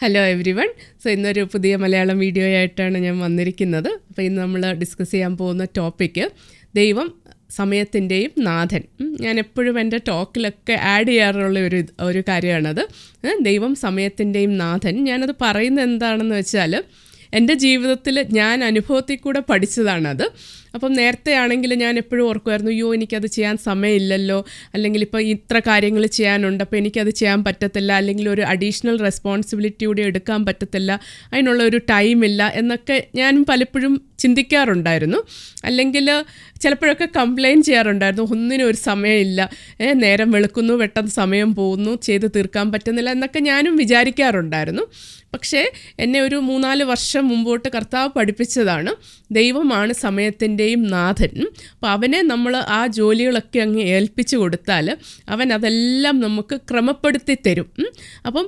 Hello every one so ഇന്നൊരു പുതിയ Malayalam video ആയിട്ടാണ് ഞാൻ വന്നിരിക്കുന്നത്. അപ്പോൾ ഇന്ന് നമ്മൾ ഡിസ്കസ് ചെയ്യാൻ പോകുന്ന ടോപ്പിക്ക് ദൈവം സമയത്തിന്റെയും നാഥൻ. ഞാൻ എപ്പോഴും എന്റെ ടോക്കിലൊക്കെ ആഡ് ചെയ്യാറുള്ള ഒരു ഒരു കാര്യമാണത്. ദൈവം സമയത്തിന്റെയും നാഥൻ. ഞാനത് പറയുന്നത് എന്താണെന്ന് വെച്ചാൽ എന്റെ ജീവിതത്തിൽ ഞാൻ അനുഭവത്തിൽ കൂടെ പഠിച്ചതാണത്. അപ്പം നേരത്തെ ആണെങ്കിൽ ഞാൻ എപ്പോഴും ഓർക്കുമായിരുന്നു അയ്യോ എനിക്കത് ചെയ്യാൻ സമയമില്ലല്ലോ. അല്ലെങ്കിൽ ഇപ്പോൾ ഇത്ര കാര്യങ്ങൾ ചെയ്യാനുണ്ട് അപ്പോൾ എനിക്കത് ചെയ്യാൻ പറ്റത്തില്ല. അല്ലെങ്കിൽ ഒരു അഡീഷണൽ റെസ്പോൺസിബിലിറ്റി കൂടി എടുക്കാൻ പറ്റത്തില്ല. അതിനുള്ള ഒരു ടൈമില്ല എന്നൊക്കെ ഞാൻ പലപ്പോഴും ചിന്തിക്കാറുണ്ടായിരുന്നു. അല്ലെങ്കിൽ ചിലപ്പോഴൊക്കെ കംപ്ലയിന്റ് ചെയ്യാറുണ്ടായിരുന്നു ഒന്നിനും ഒരു സമയമില്ല. നേരം വെളുക്കുന്നു പെട്ടെന്ന് സമയം പോകുന്നു ചെയ്ത് തീർക്കാൻ പറ്റുന്നില്ല. എന്നൊക്കെ ഞാനും വിചാരിക്കാറുണ്ടായിരുന്നു. പക്ഷേ എന്നെ ഒരു മൂന്നാൽ വർഷം മുമ്പോട്ട് കർത്താവ് പഠിപ്പിച്ചതാണ് ദൈവമാണ് സമയത്തിന്റെയും നാഥൻ. അപ്പോൾ അവനെ നമ്മൾ ആ ജോലികളൊക്കെ അങ്ങ് ഏൽപ്പിച്ചു കൊടുത്താൽ അവൻ അതെല്ലാം നമുക്ക് ക്രമപ്പെടുത്തി തരും. അപ്പം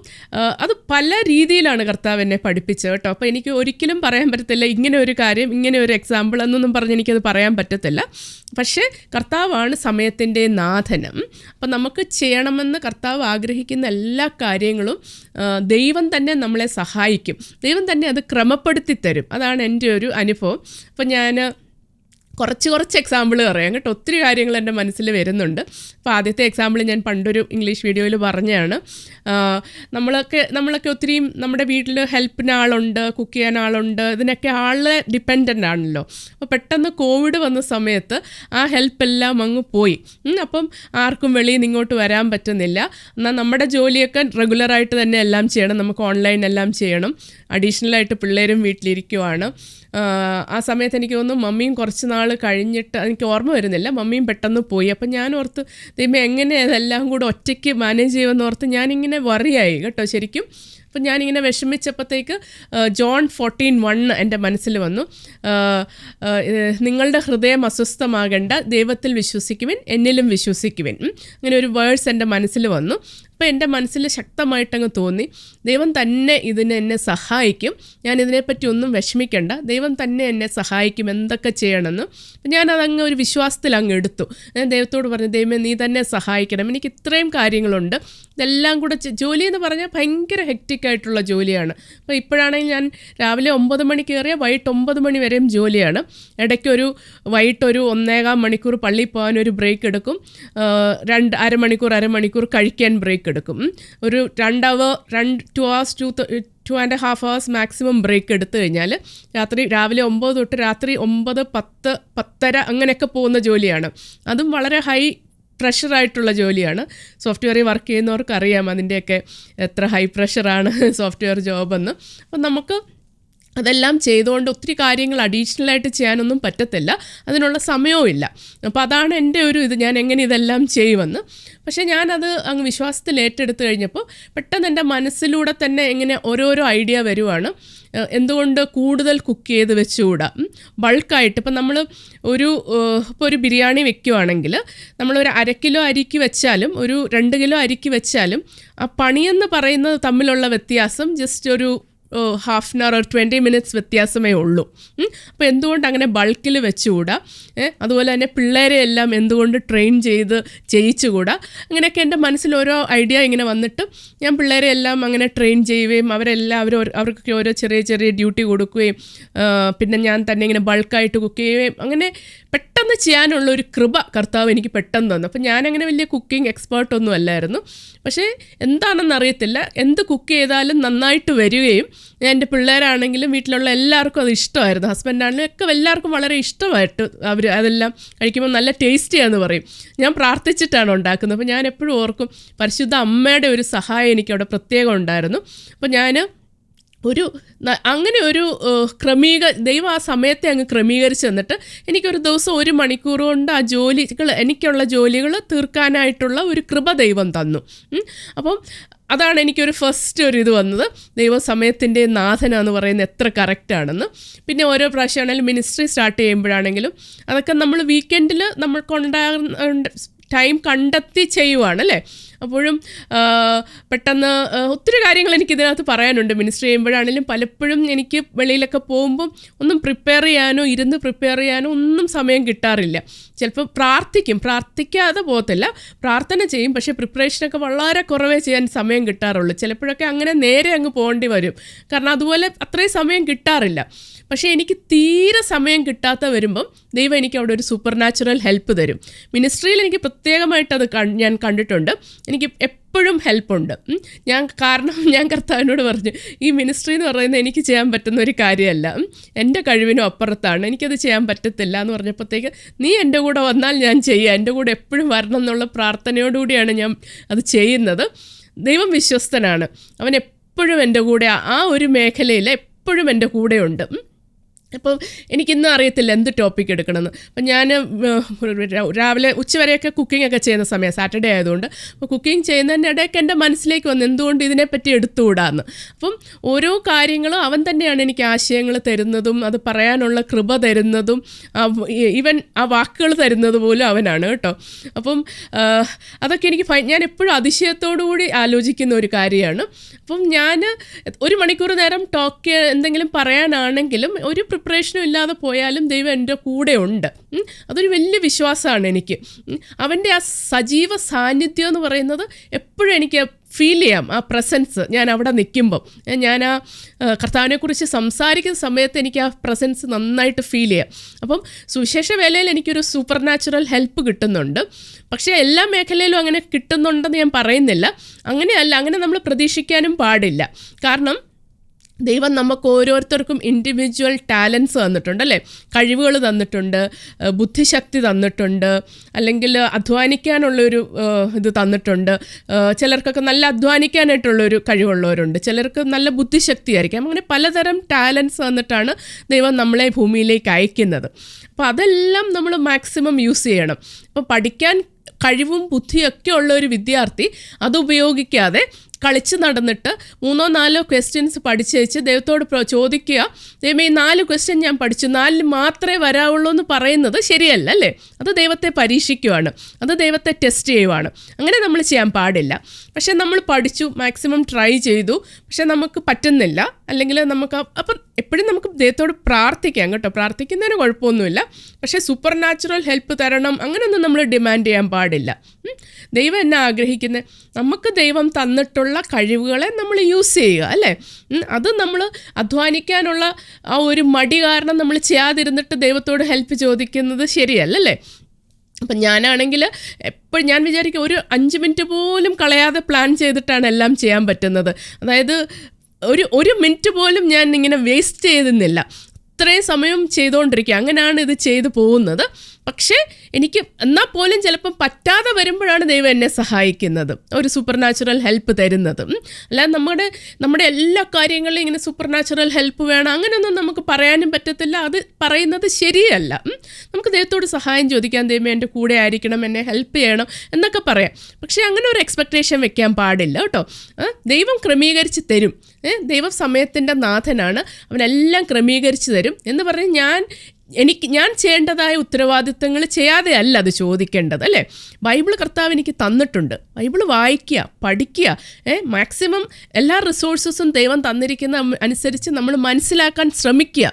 അത് പല രീതിയിലാണ് കർത്താവ് എന്നെ പഠിപ്പിച്ചത് കേട്ടോ. അപ്പോൾ എനിക്ക് ഒരിക്കലും പറയാൻ പറ്റത്തില്ല ഇങ്ങനെ ഒരു കാര്യം ഇങ്ങനെ ഒരു എക്സാമ്പിൾ എന്നൊന്നും പറഞ്ഞ് എനിക്കത് പറയാൻ പറ്റത്തില്ല. പക്ഷേ കർത്താവാണ് സമയത്തിന്റെ നാഥനം. അപ്പം നമുക്ക് ചെയ്യണമെന്ന് കർത്താവ് ആഗ്രഹിക്കുന്ന എല്ലാ കാര്യങ്ങളും ദൈവം തന്നെ നമ്മളെ സഹായിക്കും. ദൈവം തന്നെ അത് ക്രമപ്പെടുത്തി തരും. അതാണ് എന്റെ ഒരു അനുഭവം. അപ്പം ഞാൻ കുറച്ച് കുറച്ച് എക്സാമ്പിൾ പറയാം. കേട്ടോ ഒത്തിരി കാര്യങ്ങൾ എന്റെ മനസ്സിൽ വരുന്നുണ്ട്. അപ്പോൾ ആദ്യത്തെ എക്സാമ്പിൾ ഞാൻ പണ്ടൊരു ഇംഗ്ലീഷ് വീഡിയോയിൽ പറഞ്ഞതാണ്. നമ്മളൊക്കെ നമ്മളൊക്കെ ഒത്തിരിയും നമ്മുടെ വീട്ടിൽ ഹെൽപ്പിന് ആളുണ്ട് കുക്ക് ചെയ്യാൻ ആളുണ്ട് ഇതിനൊക്കെ ആളെ ഡിപ്പെൻഡന്റ് ആണല്ലോ. അപ്പോൾ പെട്ടെന്ന് കോവിഡ് വന്ന സമയത്ത് ആ ഹെൽപ്പ് എല്ലാം അങ്ങ് പോയി. അപ്പം ആർക്കും വെളിയിൽ നിന്ന് ഇങ്ങോട്ട് വരാൻ പറ്റുന്നില്ല. എന്നാൽ നമ്മുടെ ജോലിയൊക്കെ റെഗുലറായിട്ട് തന്നെ എല്ലാം ചെയ്യണം. നമുക്ക് ഓൺലൈൻ എല്ലാം ചെയ്യണം. അഡീഷണലായിട്ട് പിള്ളേരും വീട്ടിലിരിക്കുവാണ്. ആ സമയത്ത് എനിക്ക് തോന്നുന്നു മമ്മിയും കുറച്ച് നാൾ കഴിഞ്ഞിട്ട് എനിക്ക് ഓർമ്മ വരുന്നില്ല. മമ്മിയും പെട്ടെന്ന് പോയി. അപ്പം ഞാൻ ഓർത്ത് ദൈവം എങ്ങനെ അതെല്ലാം കൂടെ ഒറ്റയ്ക്ക് മാനേജ് ചെയ്യുമെന്ന് ഓർത്ത് ഞാനിങ്ങനെ വറിയായി കേട്ടോ ശരിക്കും. അപ്പം ഞാനിങ്ങനെ വിഷമിച്ചപ്പോഴത്തേക്ക് ജോൺ ഫോർട്ടീൻ വൺ എന്റെ മനസ്സിൽ വന്നു. നിങ്ങളുടെ ഹൃദയം അസ്വസ്ഥമാകേണ്ട ദൈവത്തിൽ വിശ്വസിക്കുവിൻ എന്നിലും വിശ്വസിക്കുവിൻ. അങ്ങനെ ഒരു വേഴ്സ് എന്റെ മനസ്സിൽ വന്നു. അപ്പോൾ എന്റെ മനസ്സിൽ ശക്തമായിട്ടങ്ങ് തോന്നി. ദൈവം തന്നെ ഇതിനെ എന്നെ സഹായിക്കും. ഞാൻ ഇതിനെപ്പറ്റി ഒന്നും വിഷമിക്കേണ്ട. ദൈവം തന്നെ എന്നെ സഹായിക്കും എന്തൊക്കെ ചെയ്യണമെന്ന്. ഞാൻ ഞാനതങ്ങ് ഒരു വിശ്വാസത്തിൽ അങ്ങ് എടുത്തു. ഞാൻ ദൈവത്തോട് പറഞ്ഞു ദൈവമേ നീ തന്നെ സഹായിക്കണം. എനിക്ക് ഇത്രയും കാര്യങ്ങളുണ്ട്. ഇതെല്ലാം കൂടെ ജോലി എന്ന് പറഞ്ഞാൽ ഭയങ്കര ഹെക്റ്റിക് ആയിട്ടുള്ള ജോലിയാണ്. അപ്പോൾ ഇപ്പോഴാണെങ്കിൽ ഞാൻ രാവിലെ ഒമ്പത് മണി കയറിയ വൈകിട്ട് ഒമ്പത് മണി വരെയും ജോലിയാണ്. ഇടയ്ക്കൊരു വൈകിട്ടൊരു ഒന്നേകാം മണിക്കൂർ പള്ളിയിൽ പോകാൻ ഒരു ബ്രേക്ക് എടുക്കും. രണ്ട് അരമണിക്കൂർ അരമണിക്കൂർ കഴിക്കാൻ ബ്രേക്ക് എടുക്കും ഒരു രണ്ട് അവർ രണ്ട് two hours to two and half hours maximum break എടുത്തു കഴിഞ്ഞാൽ രാത്രി രാവിലെ ഒമ്പത് തൊട്ട് രാത്രി ഒമ്പത് പത്ത് പത്തര അങ്ങനെയൊക്കെ പോകുന്ന ജോലിയാണ്. അതും വളരെ ഹൈ പ്രഷറായിട്ടുള്ള ജോലിയാണ്. സോഫ്റ്റ്വെയറിൽ വർക്ക് ചെയ്യുന്നവർക്ക് അറിയാം അതിന്റെയൊക്കെ എത്ര ഹൈ പ്രഷറാണ് സോഫ്റ്റ്വെയർ ജോബെന്ന് അപ്പം നമുക്ക് അതെല്ലാം ചെയ്തുകൊണ്ട് ഒത്തിരി കാര്യങ്ങൾ അഡീഷണലായിട്ട് ചെയ്യാനൊന്നും പറ്റത്തില്ല. അതിനുള്ള സമയവും ഇല്ല. അപ്പോൾ അതാണ് എന്റെ ഒരു ഇത്. ഞാൻ എങ്ങനെ ഇതെല്ലാം ചെയ്യുമെന്ന്. പക്ഷേ ഞാനത് അങ്ങ് വിശ്വാസത്തിൽ ഏറ്റെടുത്ത് കഴിഞ്ഞപ്പോൾ പെട്ടെന്ന് എന്റെ മനസ്സിലൂടെ തന്നെ എങ്ങനെ ഓരോരോ ഐഡിയ വരുവാണ്. എന്തുകൊണ്ട് കൂടുതൽ കുക്ക് ചെയ്ത് വെച്ചുകൂടാ? ബൾക്കായിട്ട് ഇപ്പം നമ്മൾ ഒരു ഇപ്പോൾ ഒരു ബിരിയാണി വെക്കുവാണെങ്കിൽ നമ്മളൊരു അര കിലോ അരിക്ക് വെച്ചാലും ഒരു രണ്ട് കിലോ അരിക്ക് വെച്ചാലും ആ പണിയെന്ന് പറയുന്നത് തമ്മിലുള്ള വ്യത്യാസം ജസ്റ്റ് ഒരു ഹാഫ് ആൻ അവർ ഒരു ട്വന്റി മിനിറ്റ്സ് വ്യത്യാസമേ ഉള്ളൂ. അപ്പോൾ എന്തുകൊണ്ട് അങ്ങനെ ബൾക്കിൽ വെച്ചുകൂടാ? അതുപോലെ തന്നെ പിള്ളേരെ എല്ലാം എന്തുകൊണ്ട് ട്രെയിൻ ചെയ്ത് ചെയ്യിച്ചുകൂടാ അങ്ങനെയൊക്കെ എന്റെ മനസ്സിൽ ഓരോ ഐഡിയ ഇങ്ങനെ വന്നിട്ട് ഞാൻ പിള്ളേരെ എല്ലാം അങ്ങനെ ട്രെയിൻ ചെയ്യുകയും അവരെല്ലാം അവർ അവർക്കൊക്കെ ഓരോ ചെറിയ ചെറിയ ഡ്യൂട്ടി കൊടുക്കുകയും പിന്നെ ഞാൻ തന്നെ ഇങ്ങനെ ബൾക്കായിട്ട് കുക്ക് ചെയ്യുകയും അങ്ങനെ പെട്ടെന്ന് ചെയ്യാനുള്ള ഒരു കൃപ കർത്താവ് എനിക്ക് പെട്ടെന്ന് തന്നു. അപ്പം ഞാനങ്ങനെ വലിയ കുക്കിംഗ് എക്സ്പേർട്ട് ഒന്നും അല്ലായിരുന്നു. പക്ഷേ എന്താണെന്ന് അറിയത്തില്ല. എന്ത് കുക്ക് ചെയ്താലും നന്നായിട്ട് വരികയും ഞാൻ എന്റെ പിള്ളേരാണെങ്കിലും വീട്ടിലുള്ള എല്ലാവർക്കും അത് ഇഷ്ടമായിരുന്നു. ഹസ്ബൻഡാണെങ്കിലും ഒക്കെ എല്ലാവർക്കും വളരെ ഇഷ്ടമായിട്ട് അവർ അതെല്ലാം കഴിക്കുമ്പോൾ നല്ല ടേസ്റ്റിയാന്ന് പറയും. ഞാൻ പ്രാർത്ഥിച്ചിട്ടാണ് ഉണ്ടാക്കുന്നത്. അപ്പോൾ ഞാൻ എപ്പോഴും ഓർക്കും പരിശുദ്ധ അമ്മയുടെ ഒരു സഹായം എനിക്കവിടെ പ്രത്യേകം ഉണ്ടായിരുന്നു. അപ്പോൾ ഞാൻ ഒരു അങ്ങനെ ഒരു ക്രമീക ദൈവം ആ സമയത്തെ അങ്ങ് ക്രമീകരിച്ച് തന്നിട്ട് എനിക്കൊരു ദിവസം ഒരു മണിക്കൂർ കൊണ്ട് ആ ജോലികൾ എനിക്കുള്ള ജോലികൾ തീർക്കാനായിട്ടുള്ള ഒരു കൃപ ദൈവം തന്നു. അപ്പം അതാണ് എനിക്കൊരു ഫസ്റ്റ് ഒരു ഇത് വന്നത്. ദൈവം സമയത്തിന്റെ നാഥനാന്ന് പറയുന്നത് എത്ര കറക്റ്റാണെന്ന് പിന്നെ ഓരോ പ്രാവശ്യമാണെങ്കിലും മിനിസ്ട്രി സ്റ്റാർട്ട് ചെയ്യുമ്പോഴാണെങ്കിലും അതൊക്കെ നമ്മൾ വീക്കെൻഡിൽ നമ്മൾക്കുണ്ടാകുന്ന ടൈം കണ്ടെത്തി ചെയ്യുവാണ് അല്ലേ? അപ്പോഴും പെട്ടെന്ന് ഒത്തിരി കാര്യങ്ങൾ എനിക്ക് ഇതിനകത്ത് പറയാനുണ്ട്. മിനിസ്റ്റർ ചെയ്യുമ്പോഴാണെങ്കിലും പലപ്പോഴും എനിക്ക് വെളിയിലൊക്കെ പോകുമ്പം ഒന്നും പ്രിപ്പയർ ചെയ്യാനോ ഇരുന്ന് പ്രിപ്പയർ ചെയ്യാനോ ഒന്നും സമയം കിട്ടാറില്ല. ചിലപ്പോൾ പ്രാർത്ഥിക്കും. പ്രാർത്ഥിക്കാതെ പോകത്തില്ല. പ്രാർത്ഥന ചെയ്യും. പക്ഷേ പ്രിപ്പറേഷനൊക്കെ വളരെ കുറവേ ചെയ്യാൻ സമയം കിട്ടാറുള്ളൂ. ചിലപ്പോഴൊക്കെ അങ്ങനെ നേരെ അങ്ങ് പോകേണ്ടി വരും. കാരണം അതുപോലെ അത്രയും സമയം കിട്ടാറില്ല. പക്ഷേ എനിക്ക് തീരെ സമയം കിട്ടാത്ത വരുമ്പം ദൈവം എനിക്ക് അവിടെ ഒരു സൂപ്പർ നാച്ചുറൽ ഹെൽപ്പ് തരും മിനിസ്ട്രിയിൽ എനിക്ക് പ്രത്യേകമായിട്ട് അത് ഞാൻ കണ്ടിട്ടുണ്ട്. എനിക്ക് എപ്പോഴും ഹെൽപ്പുണ്ട്. ഞാൻ കാരണം ഞാൻ കർത്താവിനോട് പറഞ്ഞു ഈ മിനിസ്ട്രി എന്ന് പറയുന്നത് എനിക്ക് ചെയ്യാൻ പറ്റുന്ന ഒരു കാര്യമല്ല. എന്റെ കഴിവിനും അപ്പുറത്താണ്. എനിക്കത് ചെയ്യാൻ പറ്റത്തില്ല എന്ന് പറഞ്ഞപ്പോഴത്തേക്ക് നീ എന്റെ കൂടെ വന്നാൽ ഞാൻ ചെയ്യാം. എന്റെ കൂടെ എപ്പോഴും വരണം എന്നുള്ള പ്രാർത്ഥനയോടുകൂടിയാണ് ഞാൻ അത് ചെയ്യുന്നത്. ദൈവം വിശ്വസ്തനാണ്. അവൻ എപ്പോഴും എന്റെ കൂടെ ആ ഒരു മേഖലയിൽ എപ്പോഴും എന്റെ കൂടെയുണ്ട്. ഉം. അപ്പോൾ എനിക്കിന്നും അറിയത്തില്ല എന്ത് ടോപ്പിക് എടുക്കണമെന്ന്. അപ്പം ഞാൻ രാവിലെ ഉച്ചവരെയൊക്കെ കുക്കിംഗ് ഒക്കെ ചെയ്യുന്ന സമയം സാറ്റർഡേ ആയതുകൊണ്ട് അപ്പോൾ കുക്കിംഗ് ചെയ്യുന്നതിന്റെ ഇടയ്ക്ക് എന്റെ മനസ്സിലേക്ക് വന്നു എന്തുകൊണ്ട് ഇതിനെപ്പറ്റി എടുത്തുകൂടാന്ന്. അപ്പം ഓരോ കാര്യങ്ങളും അവൻ തന്നെയാണ് എനിക്ക് ആശയങ്ങൾ തരുന്നതും അത് പറയാനുള്ള കൃപ തരുന്നതും ഈവൻ ആ വാക്കുകൾ തരുന്നത് പോലും അവനാണ് കേട്ടോ. അപ്പം അതൊക്കെ എനിക്ക് ഞാൻ എപ്പോഴും അതിശയത്തോടു കൂടി ആലോചിക്കുന്ന ഒരു കാര്യമാണ്. അപ്പം ഞാൻ ഒരു മണിക്കൂർ നേരം ടോക്ക് എന്തെങ്കിലും പറയാനാണെങ്കിലും ഒരു പ്രിപ്പറേഷനും ഇല്ലാതെ പോയാലും ദൈവം എന്റെ കൂടെ ഉണ്ട്. അതൊരു വലിയ വിശ്വാസമാണ് എനിക്ക്. അവന്റെ ആ സജീവ സാന്നിധ്യം എന്ന് പറയുന്നത് എപ്പോഴും എനിക്ക് ഫീൽ ചെയ്യാം. ആ പ്രസൻസ് ഞാൻ അവിടെ നിൽക്കുമ്പം. ഞാൻ ആ, കർത്താവിനെക്കുറിച്ച് സംസാരിക്കുന്ന സമയത്ത് എനിക്ക് ആ പ്രസൻസ് നന്നായിട്ട് ഫീൽ ചെയ്യാം. അപ്പം സുവിശേഷ വേലയിൽ എനിക്കൊരു സൂപ്പർ നാച്ചുറൽ ഹെൽപ്പ് കിട്ടുന്നുണ്ട്. പക്ഷേ എല്ലാ മേഖലയിലും അങ്ങനെ കിട്ടുന്നുണ്ടെന്ന് ഞാൻ പറയുന്നില്ല. അങ്ങനെയല്ല അങ്ങനെ നമ്മൾ പ്രതീക്ഷിക്കാനും പാടില്ല. കാരണം ദൈവം നമുക്ക് ഓരോരുത്തർക്കും ഇൻഡിവിജ്വൽ ടാലൻസ് തന്നിട്ടുണ്ട് അല്ലേ? കഴിവുകൾ തന്നിട്ടുണ്ട് ബുദ്ധിശക്തി തന്നിട്ടുണ്ട് അല്ലെങ്കിൽ അധ്വാനിക്കാനുള്ളൊരു ഇത് തന്നിട്ടുണ്ട്. ചിലർക്കൊക്കെ നല്ല അധ്വാനിക്കാനായിട്ടുള്ളൊരു കഴിവുള്ളവരുണ്ട് ചിലർക്ക് നല്ല ബുദ്ധിശക്തി ആയിരിക്കാം അങ്ങനെ പലതരം ടാലൻസ് തന്നിട്ടാണ് ദൈവം നമ്മളെ ഭൂമിയിലേക്ക് അയക്കുന്നത്. അപ്പോൾ അതെല്ലാം നമ്മൾ മാക്സിമം യൂസ് ചെയ്യണം. അപ്പോൾ പഠിക്കാൻ കഴിവും ബുദ്ധിയൊക്കെ ഉള്ള ഒരു വിദ്യാർത്ഥി അത് ഉപയോഗിക്കാതെ കളിച്ച് നടന്നിട്ട് മൂന്നോ നാലോ ക്വസ്റ്റ്യൻസ് പഠിച്ച് വെച്ച് ദൈവത്തോട് ചോദിക്കുക. ദൈവമേ ഈ നാല് ക്വസ്റ്റ്യൻ ഞാൻ പഠിച്ചു. നാലിൽ മാത്രമേ വരാവുള്ളൂ എന്ന് പറയുന്നത് ശരിയല്ല അല്ലേ? അത് ദൈവത്തെ പരീക്ഷിക്കുവാണ്. അത് ദൈവത്തെ ടെസ്റ്റ് ചെയ്യുവാണ്. അങ്ങനെ നമ്മൾ ചെയ്യാൻ പാടില്ല. പക്ഷേ നമ്മൾ പഠിച്ചു മാക്സിമം ട്രൈ ചെയ്തു. പക്ഷേ നമുക്ക് പറ്റുന്നില്ല. അല്ലെങ്കിൽ നമുക്ക് അപ്പം എപ്പോഴും നമുക്ക് ദൈവത്തോട് പ്രാർത്ഥിക്കാം കേട്ടോ. പ്രാർത്ഥിക്കുന്നതിന് കുഴപ്പമൊന്നുമില്ല. പക്ഷേ സൂപ്പർ നാച്ചുറൽ ഹെൽപ്പ് തരണം അങ്ങനെയൊന്നും നമ്മൾ ഡിമാൻഡ് ചെയ്യാൻ പാടില്ല. ദൈവം എന്നെ ആഗ്രഹിക്കുന്നത് നമുക്ക് ദൈവം തന്നിട്ടുള്ള കഴിവുകളെ നമ്മൾ യൂസ് ചെയ്യുക അല്ലേ. അത് നമ്മൾ അധ്വാനിക്കാനുള്ള ആ ഒരു മടി കാരണം നമ്മൾ ചെയ്യാതിരുന്നിട്ട് ദൈവത്തോട് ഹെൽപ്പ് ചോദിക്കുന്നത് ശരിയല്ല അല്ലേ? അപ്പം ഞാനാണെങ്കിൽ എപ്പോഴും ഞാൻ വിചാരിക്കും ഒരു അഞ്ച് മിനിറ്റ് പോലും കളയാതെ പ്ലാൻ ചെയ്തിട്ടാണ് എല്ലാം ചെയ്യാൻ പറ്റുന്നത്. അതായത് ഒരു ഒരു മിനിറ്റ് പോലും ഞാൻ ഇങ്ങനെ വേസ്റ്റ് ചെയ്തുന്നില്ല ഇത്രയും സമയം ചെയ്തുകൊണ്ടിരിക്കുക അങ്ങനെയാണ് ഇത് ചെയ്തു പോകുന്നത്. പക്ഷേ എനിക്ക് എന്നാൽ പോലും ചിലപ്പം പറ്റാതെ വരുമ്പോഴാണ് ദൈവം എന്നെ സഹായിക്കുന്നത്. ഒരു സൂപ്പർ നാച്ചുറൽ ഹെൽപ്പ് തരുന്നത്. അല്ലാതെ നമ്മുടെ നമ്മുടെ എല്ലാ കാര്യങ്ങളിലും ഇങ്ങനെ സൂപ്പർ നാച്ചുറൽ ഹെൽപ്പ് വേണം. അങ്ങനെയൊന്നും നമുക്ക് പറയാനും പറ്റത്തില്ല. അത് പറയുന്നത് ശരിയല്ല. നമുക്ക് ദൈവത്തോട് സഹായം ചോദിക്കാൻ ദൈവം എന്റെ കൂടെ ആയിരിക്കണം. എന്നെ ഹെൽപ്പ് ചെയ്യണം എന്നൊക്കെ പറയാം. പക്ഷേ അങ്ങനെ ഒരു എക്സ്പെക്റ്റേഷൻ വെക്കാൻ പാടില്ല. കേട്ടോ. ദൈവം ക്രമീകരിച്ച് തരും. ദൈവം സമയത്തിന്റെ നാഥനാണ്. അവനെല്ലാം ക്രമീകരിച്ച് തരും. എന്ന് പറഞ്ഞ് ഞാൻ എനിക്ക് ഞാൻ ചെയ്യേണ്ടതായ ഉത്തരവാദിത്തങ്ങൾ ചെയ്യാതെ അല്ല അത് ചോദിക്കേണ്ടത് അല്ലേ? ബൈബിൾ കർത്താവ് എനിക്ക് തന്നിട്ടുണ്ട്. ബൈബിൾ വായിക്കുക പഠിക്കുക മാക്സിമം എല്ലാ റിസോഴ്സസും ദൈവം തന്നിരിക്കുന്ന അനുസരിച്ച് നമ്മൾ മനസ്സിലാക്കാൻ ശ്രമിക്കുക.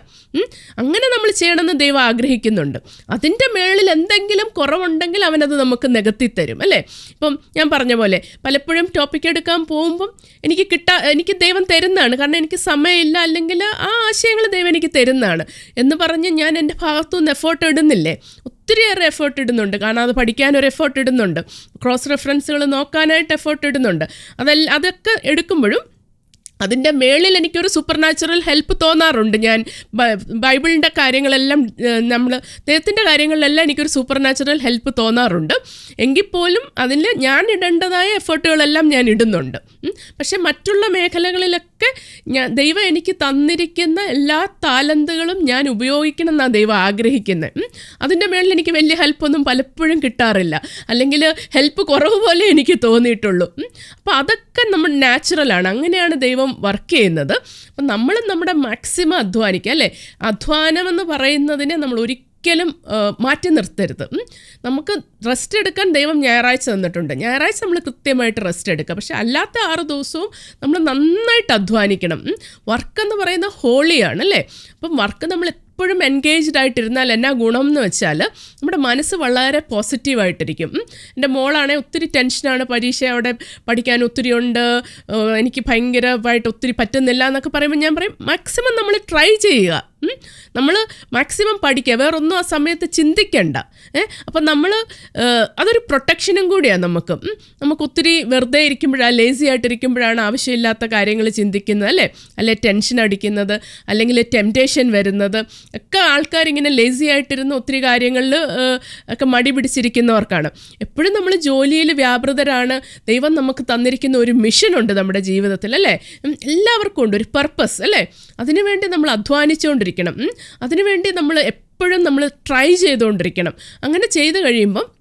അങ്ങനെ നമ്മൾ ചെയ്യണമെന്ന് ദൈവം ആഗ്രഹിക്കുന്നുണ്ട്. അതിന്റെ മേളിൽ എന്തെങ്കിലും കുറവുണ്ടെങ്കിൽ അവനത് നമുക്ക് നികത്തി തരും അല്ലേ? ഇപ്പം ഞാൻ പറഞ്ഞ പോലെ പലപ്പോഴും ടോപ്പിക് എടുക്കാൻ പോകുമ്പം എനിക്ക് കിട്ടാ എനിക്ക് ദൈവം തരുന്നതാണ്. കാരണം എനിക്ക് സമയമില്ല അല്ലെങ്കിൽ ആ ആശയങ്ങൾ ദൈവം എനിക്ക് തരുന്നതാണ്. എന്ന് പറഞ്ഞ് ഞാൻ എന്റെ ഭാഗത്തുനിന്ന് എഫേർട്ട് ഇടുന്നില്ലേ? ഒത്തിരിയേറെ എഫേർട്ട് ഇടുന്നുണ്ട്. കാരണം അത് പഠിക്കാൻ ഒരു എഫേർട്ട് ഇടുന്നുണ്ട് ക്രോസ് റെഫറൻസുകൾ നോക്കാനായിട്ട് എഫേർട്ട് ഇടുന്നുണ്ട്. അതല്ല അതൊക്കെ എടുക്കുമ്പോഴും അതിന്റെ മേളിൽ എനിക്കൊരു സൂപ്പർ നാച്ചുറൽ ഹെൽപ്പ് തോന്നാറുണ്ട്. ഞാൻ ബൈബിളിന്റെ കാര്യങ്ങളെല്ലാം നമ്മൾ ദൈവത്തിന്റെ കാര്യങ്ങളിലെല്ലാം എനിക്കൊരു സൂപ്പർ നാച്ചുറൽ ഹെൽപ്പ് തോന്നാറുണ്ട്. എങ്കിൽ പോലും അതിൽ ഞാൻ ഇടേണ്ടതായ എഫേർട്ടുകളെല്ലാം ഞാൻ ഇടുന്നുണ്ട്. പക്ഷേ മറ്റുള്ള മേഖലകളിലൊക്കെ ഞാൻ ദൈവം എനിക്ക് തന്നിരിക്കുന്ന എല്ലാ താലന്തുകളും ഞാൻ ഉപയോഗിക്കണം എന്നാണ് ദൈവം ആഗ്രഹിക്കുന്നത്. അതിന്റെ മേളിൽ എനിക്ക് വലിയ ഹെൽപ്പൊന്നും പലപ്പോഴും കിട്ടാറില്ല. അല്ലെങ്കിൽ ഹെൽപ്പ് കുറവ് പോലെ എനിക്ക് തോന്നിയിട്ടുള്ളൂ. അപ്പോൾ അതൊക്കെ നമ്മൾ നാച്ചുറലാണ് അങ്ങനെയാണ് ദൈവം വർക്ക് ചെയ്യുന്നത്. അപ്പം നമ്മൾ നമ്മുടെ മാക്സിമം അധ്വാനിക്കുക അല്ലേ? അധ്വാനം എന്ന് പറയുന്നതിനെ നമ്മൾ ഒരിക്കലും ഒരിക്കലും മാറ്റി നിർത്തരുത്. നമുക്ക് റെസ്റ്റ് എടുക്കാൻ ദൈവം ഞായറാഴ്ച തന്നിട്ടുണ്ട്. ഞായറാഴ്ച നമ്മൾ കൃത്യമായിട്ട് റെസ്റ്റ് എടുക്കുക. പക്ഷെ അല്ലാത്ത ആറ് ദിവസവും നമ്മൾ നന്നായിട്ട് അധ്വാനിക്കണം. വർക്ക് എന്ന് പറയുന്ന ഹോളിയാണ് അല്ലേ? അപ്പം വർക്ക് നമ്മൾ എപ്പോഴും എൻഗേജ്ഡ് ആയിട്ടിരുന്നാൽ എന്നാ ഗുണം എന്ന് വെച്ചാൽ നമ്മുടെ മനസ്സ് വളരെ പോസിറ്റീവായിട്ടിരിക്കും. എന്റെ മോളാണെങ്കിൽ ഒത്തിരി ടെൻഷനാണ് പരീക്ഷ അവിടെ പഠിക്കാൻ ഒത്തിരി ഉണ്ട്. എനിക്ക് ഭയങ്കരമായിട്ട് ഒത്തിരി പറ്റുന്നില്ല എന്നൊക്കെ പറയുമ്പോൾ ഞാൻ പറയും മാക്സിമം നമ്മൾ ട്രൈ ചെയ്യുക. നമ്മൾ മാക്സിമം പഠിക്കുക. വേറൊന്നും ആ സമയത്ത് ചിന്തിക്കണ്ട. ഏഹ് അപ്പം നമ്മൾ അതൊരു പ്രൊട്ടക്ഷനും കൂടിയാണ് നമുക്ക്. നമുക്ക് ഒത്തിരി വെറുതെ ഇരിക്കുമ്പോഴാണ് ലേസി ആയിട്ടിരിക്കുമ്പോഴാണ് ആവശ്യമില്ലാത്ത കാര്യങ്ങൾ ചിന്തിക്കുന്നത് അല്ലേ? അല്ലെ ടെൻഷൻ അടിക്കുന്നത് അല്ലെങ്കിൽ ടെംപ്റ്റേഷൻ വരുന്നത്. ഒക്കെ ആൾക്കാരിങ്ങനെ ലേസി ആയിട്ടിരുന്ന് ഒത്തിരി കാര്യങ്ങളിൽ ഒക്കെ മടി പിടിച്ചിരിക്കുന്നവർക്കാണ്. എപ്പോഴും നമ്മൾ ജോലിയിൽ വ്യാപൃതരാണ്. ദൈവം നമുക്ക് തന്നിരിക്കുന്ന ഒരു മിഷൻ ഉണ്ട് നമ്മുടെ ജീവിതത്തിൽ അല്ലേ? എല്ലാവർക്കും ഉണ്ട്. ഒരു പർപ്പസ് അല്ലേ? അതിനുവേണ്ടി നമ്മൾ അധ്വാനിച്ചുകൊണ്ടിരിക്കണം ഉം. അതിനുവേണ്ടി നമ്മൾ എപ്പോഴും നമ്മൾ ട്രൈ ചെയ്തുകൊണ്ടിരിക്കണം. അങ്ങനെ ചെയ്തു കഴിയുമ്പം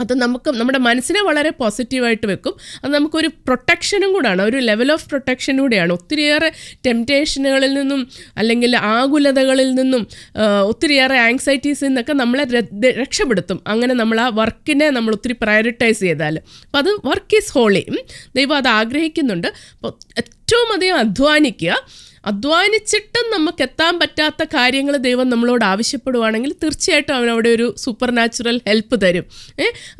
അത് നമുക്ക് നമ്മുടെ മനസ്സിനെ വളരെ പോസിറ്റീവായിട്ട് വെക്കും. അത് നമുക്കൊരു പ്രൊട്ടക്ഷനും കൂടാണ്. ഒരു ലെവൽ ഓഫ് പ്രൊട്ടക്ഷൻ കൂടെയാണ്. ഒത്തിരിയേറെ ടെംപ്റ്റേഷനുകളിൽ നിന്നും അല്ലെങ്കിൽ ആകുലതകളിൽ നിന്നും ഒത്തിരിയേറെ ആങ്സൈറ്റീസിൽ നിന്നൊക്കെ നമ്മളെ രക്ഷപ്പെടുത്തും. അങ്ങനെ നമ്മൾ ആ വർക്കിനെ നമ്മൾ ഒത്തിരി പ്രയോറിറ്റൈസ് ചെയ്താൽ അപ്പോൾ അത് വർക്ക് ഈസ് ഹോളി ദൈവം അത് ആഗ്രഹിക്കുന്നുണ്ട്. അപ്പോൾ ഏറ്റവും അധികം അധ്വാനിക്കുക അധ്വാനിച്ചിട്ടും നമുക്ക് എത്താൻ പറ്റാത്ത കാര്യങ്ങൾ ദൈവം നമ്മളോട് ആവശ്യപ്പെടുവാണെങ്കിൽ തീർച്ചയായിട്ടും അവൻ അവിടെ ഒരു സൂപ്പർ നാച്ചുറൽ ഹെൽപ്പ് തരും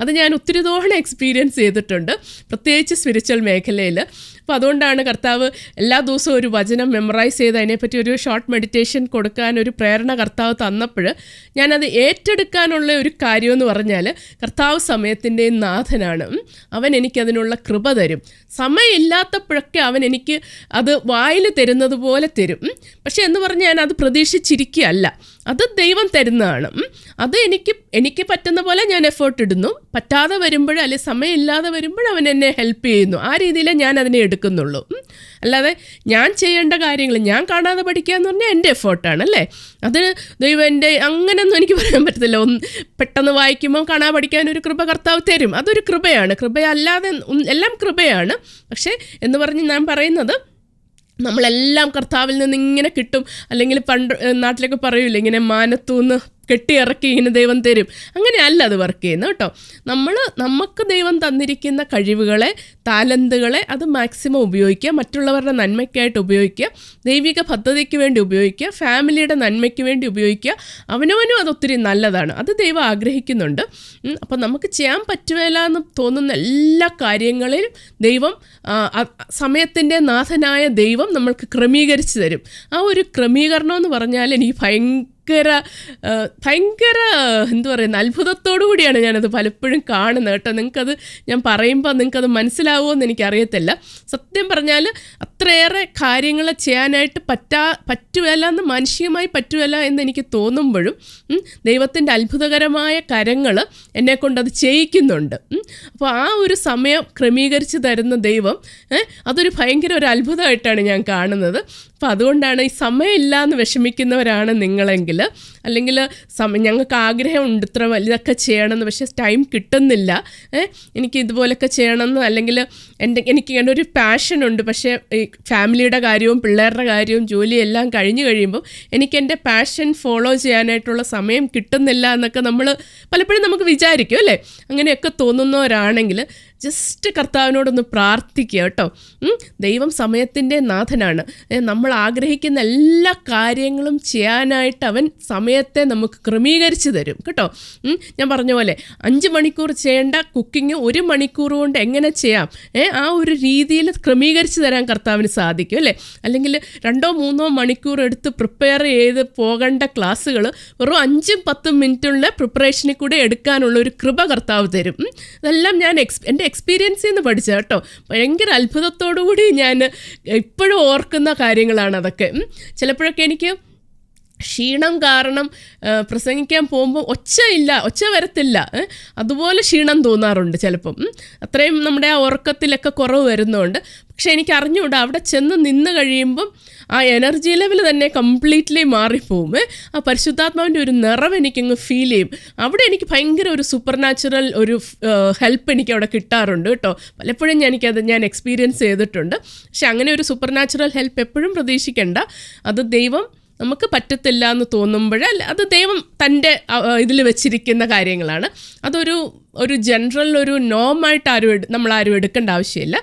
അത് ഞാൻ ഒത്തിരി തവണ എക്സ്പീരിയൻസ് ചെയ്തിട്ടുണ്ട്. പ്രത്യേകിച്ച് സ്പിരിച്വൽ മേഖലയിൽ. അപ്പോൾ അതുകൊണ്ടാണ് കർത്താവ് എല്ലാ ദിവസവും ഒരു വചനം മെമ്മറൈസ് ചെയ്ത് അതിനെപ്പറ്റി ഒരു ഷോർട്ട് മെഡിറ്റേഷൻ കൊടുക്കാൻ ഒരു പ്രേരണ കർത്താവ് തന്നപ്പോൾ ഞാനത് ഏറ്റെടുക്കാനുള്ള ഒരു കാര്യമെന്ന് പറഞ്ഞാൽ കർത്താവ് സമയത്തിന്റെ നാഥനാണ്. അവൻ എനിക്കതിനുള്ള കൃപ തരും. സമയമില്ലാത്തപ്പോഴൊക്കെ അവൻ എനിക്ക് അത് വായിൽ തരുന്നത് പോലെ തരും. പക്ഷേ എന്ന് പറഞ്ഞ് ഞാൻ അത് പ്രതീക്ഷിച്ചിരിക്കുകയല്ല. അത് ദൈവം തരുന്നതാണ്. അത് എനിക്ക് എനിക്ക് പറ്റുന്ന പോലെ ഞാൻ എഫേർട്ട് ഇടുന്നു. പറ്റാതെ വരുമ്പോൾ അല്ലെ സമയമില്ലാതെ വരുമ്പോൾ അവൻ എന്നെ ഹെൽപ്പ് ചെയ്യുന്നു. ആ രീതിയിലേ ഞാൻ അതിനെ എടുക്കുന്നുള്ളൂ. അല്ലാതെ ഞാൻ ചെയ്യേണ്ട കാര്യങ്ങൾ ഞാൻ കാണാതെ പഠിക്കുക എന്ന് പറഞ്ഞാൽ എന്റെ എഫേർട്ടാണ് അല്ലേ? അത് ദൈവം എന്റെ അങ്ങനെയൊന്നും എനിക്ക് പറയാൻ പറ്റത്തില്ല. ഒന്ന് പെട്ടെന്ന് വായിക്കുമ്പോൾ കാണാതെ പഠിക്കാൻ ഒരു കൃപ കർത്താവ് തരും. അതൊരു കൃപയാണ്. കൃപയല്ലാതെ എല്ലാം കൃപയാണ്. പക്ഷേ എന്ന് പറഞ്ഞ് ഞാൻ പറയുന്നത് നമ്മളെല്ലാം കർത്താവിൽ നിന്ന് ഇങ്ങനെ കിട്ടും. അല്ലെങ്കിൽ പണ്ട് നാട്ടിലൊക്കെ പറയൂലേ ഇങ്ങനെ മാനത്തൂന്ന് കെട്ടിയിറക്കി ഇങ്ങനെ ദൈവം തരും. അങ്ങനെയല്ല അത് വർക്ക് ചെയ്യുന്നത് കേട്ടോ. നമ്മൾ നമുക്ക് ദൈവം തന്നിരിക്കുന്ന കഴിവുകളെ താലന്തുകളെ അത് മാക്സിമം ഉപയോഗിക്കുക മറ്റുള്ളവരുടെ നന്മയ്ക്കായിട്ട് ഉപയോഗിക്കുക ദൈവിക പദ്ധതിക്ക് വേണ്ടി ഉപയോഗിക്കുക ഫാമിലിയുടെ നന്മയ്ക്ക് വേണ്ടി ഉപയോഗിക്കുക അവനവനും അത് ഒത്തിരി നല്ലതാണ്. അത് ദൈവം ആഗ്രഹിക്കുന്നുണ്ട്. അപ്പം നമുക്ക് ചെയ്യാൻ പറ്റുകയില്ല എന്ന് തോന്നുന്ന എല്ലാ കാര്യങ്ങളിലും ദൈവം സമയത്തിന്റെ നാഥനായ ദൈവം നമ്മൾക്ക് ക്രമീകരിച്ച് തരും. ആ ഒരു ക്രമീകരണം എന്ന് പറഞ്ഞാൽ എനിക്ക് ഭയങ്കര ആ, ഭയങ്കര എന്താ പറയുന്ന അത്ഭുതത്തോടു കൂടിയാണ് ഞാനത് പലപ്പോഴും കാണുന്നത് കേട്ടോ. നിങ്ങൾക്കത് ഞാൻ പറയുമ്പോൾ നിങ്ങൾക്കത് മനസ്സിലാവുമോ എന്ന് എനിക്കറിയത്തില്ല. സത്യം പറഞ്ഞാൽ അത്രയേറെ കാര്യങ്ങൾ ചെയ്യാനായിട്ട് പറ്റാ പറ്റുകയില്ല എന്ന് മാനുഷികമായി പറ്റുകയില്ല എന്ന് എനിക്ക് തോന്നുമ്പോഴും ദൈവത്തിന്റെ അത്ഭുതകരമായ കരങ്ങൾ എന്നെക്കൊണ്ടത് ചെയ്യിക്കുന്നുണ്ട്. അപ്പോൾ ആ ഒരു സമയം ക്രമീകരിച്ച് തരുന്ന ദൈവം അതൊരു ഭയങ്കര ഒരു അത്ഭുതമായിട്ടാണ് ഞാൻ കാണുന്നത്. അപ്പോൾ അതുകൊണ്ടാണ് ഈ സമയമില്ല എന്ന് വിഷമിക്കുന്നവരാണ് നിങ്ങളെങ്കിൽ അല്ലെങ്കിൽ സമയം ഞങ്ങൾക്ക് ആഗ്രഹമുണ്ട് ഇത്ര വലുതൊക്കെ ചെയ്യണമെന്ന് പക്ഷേ ടൈം കിട്ടുന്നില്ല. എനിക്ക് ഇതുപോലൊക്കെ ചെയ്യണമെന്ന് അല്ലെങ്കിൽ എന്റെ എനിക്ക് ഇങ്ങനെ ഒരു പാഷനുണ്ട് പക്ഷേ ഈ ഫാമിലിയുടെ കാര്യവും പിള്ളേരുടെ കാര്യവും ജോലിയെല്ലാം കഴിഞ്ഞു കഴിയുമ്പോൾ എനിക്ക് എന്റെ പാഷൻ ഫോളോ ചെയ്യാനായിട്ടുള്ള സമയം കിട്ടുന്നില്ല എന്നൊക്കെ നമ്മൾ പലപ്പോഴും നമുക്ക് വിചാരിക്കും അല്ലേ? അങ്ങനെയൊക്കെ തോന്നുന്നവരാണെങ്കിൽ ജസ്റ്റ് കർത്താവിനോടൊന്ന് പ്രാർത്ഥിക്കുക കേട്ടോ. ദൈവം സമയത്തിന്റെ നാഥനാണ്. നമ്മൾ ആഗ്രഹിക്കുന്ന എല്ലാ കാര്യങ്ങളും ചെയ്യാനായിട്ട് അവൻ സമയത്തെ നമുക്ക് ക്രമീകരിച്ച് തരും കേട്ടോ. ഞാൻ പറഞ്ഞ പോലെ അഞ്ച് മണിക്കൂർ ചെയ്യേണ്ട കുക്കിംഗ് ഒരു മണിക്കൂർ കൊണ്ട് എങ്ങനെ ചെയ്യാം? ആ ഒരു രീതിയിൽ ക്രമീകരിച്ച് തരാൻ കർത്താവിന് സാധിക്കും അല്ലേ? അല്ലെങ്കിൽ രണ്ടോ മൂന്നോ മണിക്കൂർ എടുത്ത് പ്രിപ്പയർ ചെയ്ത് പോകേണ്ട ക്ലാസ്സുകൾ വെറും അഞ്ചും പത്തും മിനിറ്റുള്ള പ്രിപ്പറേഷനിൽ കൂടെ എടുക്കാനുള്ള ഒരു കൃപ കർത്താവ് തരും. അതെല്ലാം ഞാൻ എക്സ് എന്റെ എക്സ്പീരിയൻസിൽ നിന്ന് പഠിച്ച കേട്ടോ. ഭയങ്കര അത്ഭുതത്തോടു കൂടി ഞാൻ ഇപ്പോഴും ഓർക്കുന്ന കാര്യങ്ങളാണ് അതൊക്കെ. ചിലപ്പോഴൊക്കെ എനിക്ക് ക്ഷീണം കാരണം പ്രസംഗിക്കാൻ പോകുമ്പോൾ ഒച്ചയില്ല ഒച്ച വരത്തില്ല അതുപോലെ ക്ഷീണം തോന്നാറുണ്ട് ചിലപ്പം. അത്രയും നമ്മുടെ ആ ഉറക്കത്തിലൊക്കെ കുറവ് വരുന്നുണ്ട്. പക്ഷെ എനിക്ക് അറിഞ്ഞുകൂടാ അവിടെ ചെന്ന് നിന്ന് കഴിയുമ്പം ആ എനർജി ലെവൽ തന്നെ കംപ്ലീറ്റ്ലി മാറിപ്പോവും? ആ പരിശുദ്ധാത്മാവിന്റെ ഒരു നിറവ് എനിക്കങ്ങ് ഫീൽ ചെയ്യും. അവിടെ എനിക്ക് ഭയങ്കര ഒരു സൂപ്പർ നാച്ചുറൽ ഒരു ഹെൽപ്പ് എനിക്ക് അവിടെ കിട്ടാറുണ്ട് കേട്ടോ. പലപ്പോഴും എനിക്കത് ഞാൻ എക്സ്പീരിയൻസ് ചെയ്തിട്ടുണ്ട്. പക്ഷെ അങ്ങനെ ഒരു സൂപ്പർ നാച്ചുറൽ ഹെൽപ്പ് എപ്പോഴും പ്രതീക്ഷിക്കേണ്ട. അത് ദൈവം നമുക്ക് പറ്റത്തില്ല എന്ന് തോന്നുമ്പോൾ അത് ദൈവം തന്റെ ഇതിൽ വെച്ചിരിക്കുന്ന കാര്യങ്ങളാണ്. അതൊരു ഒരു ജനറൽ ഒരു നോമായിട്ട് ആരും എടു ആരും എടുക്കേണ്ട ആവശ്യമില്ല.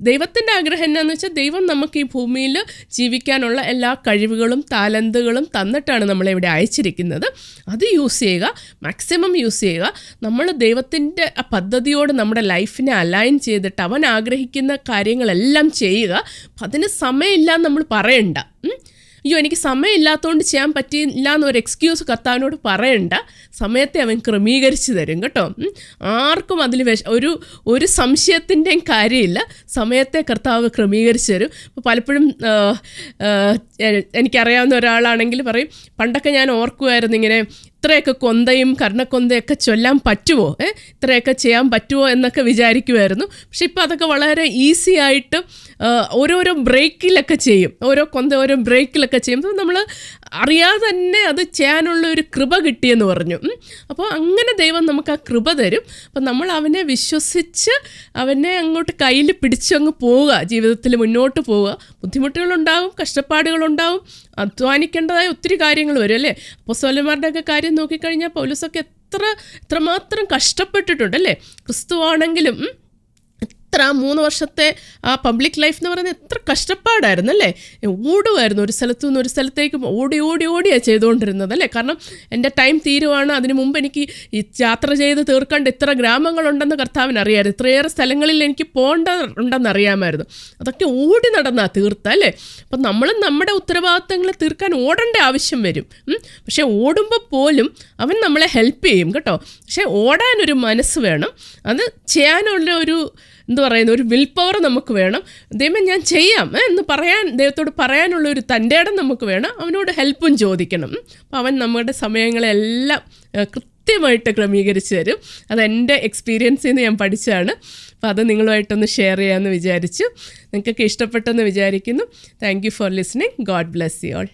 ദൈവത്തിന്റെ ആഗ്രഹം എന്നാന്ന് വെച്ചാൽ ദൈവം നമുക്ക് ഈ ഭൂമിയിൽ ജീവിക്കാനുള്ള എല്ലാ കഴിവുകളും താലന്തുകളും തന്നിട്ടാണ് നമ്മളെ ഇവിടെ അയച്ചിരിക്കുന്നത്. അത് യൂസ് ചെയ്യുക മാക്സിമം യൂസ് ചെയ്യുക. നമ്മൾ ദൈവത്തിന്റെ ആ പദ്ധതിയോട് നമ്മുടെ ലൈഫിനെ അലൈൻ ചെയ്തിട്ട് അവൻ ആഗ്രഹിക്കുന്ന കാര്യങ്ങളെല്ലാം ചെയ്യുക. അതിന് സമയമില്ല നമ്മൾ പറയണ്ട. അയ്യോ എനിക്ക് സമയമില്ലാത്തതുകൊണ്ട് ചെയ്യാൻ പറ്റിയില്ല എന്നൊരു എക്സ്ക്യൂസ് കർത്താവിനോട് പറയണ്ട. സമയത്തെ അവൻ ക്രമീകരിച്ച് തരും കേട്ടോ. ആർക്കും അതിൽ വിഷ ഒരു ഒരു സംശയത്തിന്റെയും കാര്യമില്ല. സമയത്തെ കർത്താവ് ക്രമീകരിച്ച് തരും. അപ്പോൾ പലപ്പോഴും എനിക്കറിയാവുന്ന ഒരാളാണെങ്കിൽ പറയും പണ്ടൊക്കെ ഞാൻ ഓർക്കുമായിരുന്നു ഇങ്ങനെ ഇത്രയൊക്കെ കൊന്തയും കർണക്കൊന്തയൊക്കെ ചൊല്ലാൻ പറ്റുമോ ഏ? ഇത്രയൊക്കെ ചെയ്യാൻ പറ്റുമോ എന്നൊക്കെ വിചാരിക്കുമായിരുന്നു പക്ഷെ ഇപ്പോൾ അതൊക്കെ വളരെ ഈസി ആയിട്ട് ഓരോരോ ബ്രേക്കിലൊക്കെ ചെയ്യും. ഓരോ കൊന്ത ഓരോ ബ്രേക്കിലൊക്കെ ചെയ്യും. ചെയ്യുമ്പോൾ നമ്മൾ അറിയാതെ തന്നെ അത് ചെയ്യാനുള്ള ഒരു കൃപ കിട്ടിയെന്ന് പറഞ്ഞു. അപ്പോൾ അങ്ങനെ ദൈവം നമുക്ക് ആ കൃപ തരും. അപ്പം നമ്മൾ അവനെ വിശ്വസിച്ച് അവനെ അങ്ങോട്ട് കയ്യിൽ പിടിച്ചങ്ങ് പോവുക. ജീവിതത്തിൽ മുന്നോട്ട് പോവുക. ബുദ്ധിമുട്ടുകളുണ്ടാവും കഷ്ടപ്പാടുകളുണ്ടാവും അധ്വാനിക്കേണ്ടതായ ഒത്തിരി കാര്യങ്ങൾ വരും അല്ലേ? അപ്പോസ്തലന്മാരുടെയൊക്കെ കാര്യം നോക്കിക്കഴിഞ്ഞാൽ പൗലൂസൊക്കെ എത്ര എത്രമാത്രം കഷ്ടപ്പെട്ടിട്ടുണ്ട് അല്ലേ? ക്രിസ്തുവാണെങ്കിലും എത്ര മൂന്ന് വർഷത്തെ ആ പബ്ലിക് ലൈഫ് എന്ന് പറയുന്നത് എത്ര കഷ്ടപ്പാടായിരുന്നു അല്ലേ? ഓടുമായിരുന്നു ഒരു സ്ഥലത്തു നിന്ന് ഒരു സ്ഥലത്തേക്ക് ഓടി ഓടി ഓടിയാണ് ചെയ്തുകൊണ്ടിരുന്നത് അല്ലേ? കാരണം എന്റെ ടൈം തീരുവാണ്. അതിന് മുമ്പ് എനിക്ക് ഈ യാത്ര ചെയ്ത് തീർക്കേണ്ട ഇത്ര ഗ്രാമങ്ങളുണ്ടെന്ന് കർത്താവിന് അറിയാമായിരുന്നു. ഇത്രയേറെ സ്ഥലങ്ങളിൽ എനിക്ക് പോകേണ്ട ഉണ്ടെന്ന് അറിയാമായിരുന്നു. അതൊക്കെ ഓടി നടന്നാ തീർത്ത അല്ലേ? അപ്പം നമ്മളും നമ്മുടെ ഉത്തരവാദിത്തങ്ങളെ തീർക്കാൻ ഓടേണ്ട ആവശ്യം വരും. പക്ഷേ ഓടുമ്പോൾ പോലും അവൻ നമ്മളെ ഹെൽപ്പ് ചെയ്യും കേട്ടോ. പക്ഷേ ഓടാനൊരു മനസ്സ് വേണം. അത് ചെയ്യാനുള്ള ഒരു എന്താ പറയുന്നത് ഒരു വിൽ പവർ നമുക്ക് വേണം. ദൈവം ഞാൻ ചെയ്യാം എന്ന് പറയാൻ ദൈവത്തോട് പറയാനുള്ള ഒരു തന്റെ ഇടം നമുക്ക് വേണം. അവനോട് ഹെൽപ്പും ചോദിക്കണം. അപ്പം അവൻ നമ്മുടെ സമയങ്ങളെല്ലാം കൃത്യമായിട്ട് ക്രമീകരിച്ച് തരും. അതെന്റെ എക്സ്പീരിയൻസിൽ നിന്ന് ഞാൻ പഠിച്ചതാണ് അപ്പോൾ അത് നിങ്ങളുമായിട്ടൊന്ന് ഷെയർ ചെയ്യാമെന്ന് വിചാരിച്ചു. നിങ്ങൾക്കൊക്കെ ഇഷ്ടപ്പെട്ടെന്ന് വിചാരിക്കുന്നു. Thank you for listening God bless you all